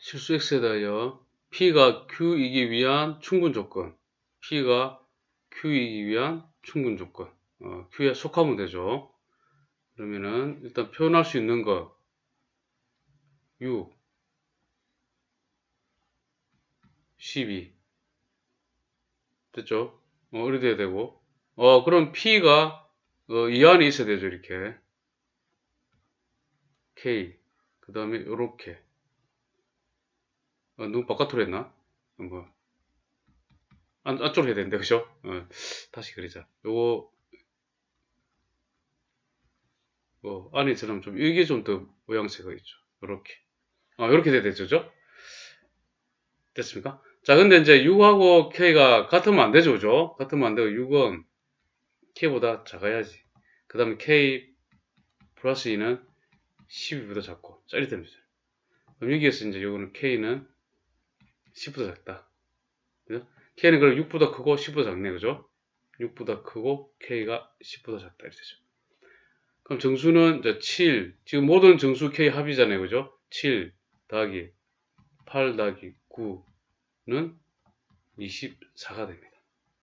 실수 x에 대하여 p가 q이기 위한 충분 조건. P가 q이기 위한 충분 조건. 어, q에 속하면 되죠. 그러면은 일단 표현할 수 있는 거 6, 12 됐죠? 어, 이렇게 돼야 되고. 어 그럼 P가 어, 이 안에 있어야 되죠 이렇게. K. 그 다음에 요렇게 어, 너무 바깥으로 했나? 한번 안, 안쪽으로 해야 되는데 그죠? 어, 다시 그리자 요거 어, 안에처럼 좀 이게 좀 더 모양새가 있죠 요렇게 어, 요렇게 돼야 되죠 그죠? 됐습니까? 자, 근데 이제 6하고 K가 같으면 안 되죠, 그죠? 같으면 안 되고 6은 K보다 작아야지. 그 다음에 K 플러스 2는 12보다 작고, 자, 이렇게 됩니다. 그럼 여기에서 이제 요거는 K는 10보다 작다. 그죠? K는 그럼 6보다 크고 10보다 작네, 그죠? 6보다 크고 K가 10보다 작다. 이렇게 되죠. 그럼 정수는 이제 7, 지금 모든 정수 K 합이잖아요, 그죠? 7 더하기 8 더하기 9는 24가 됩니다.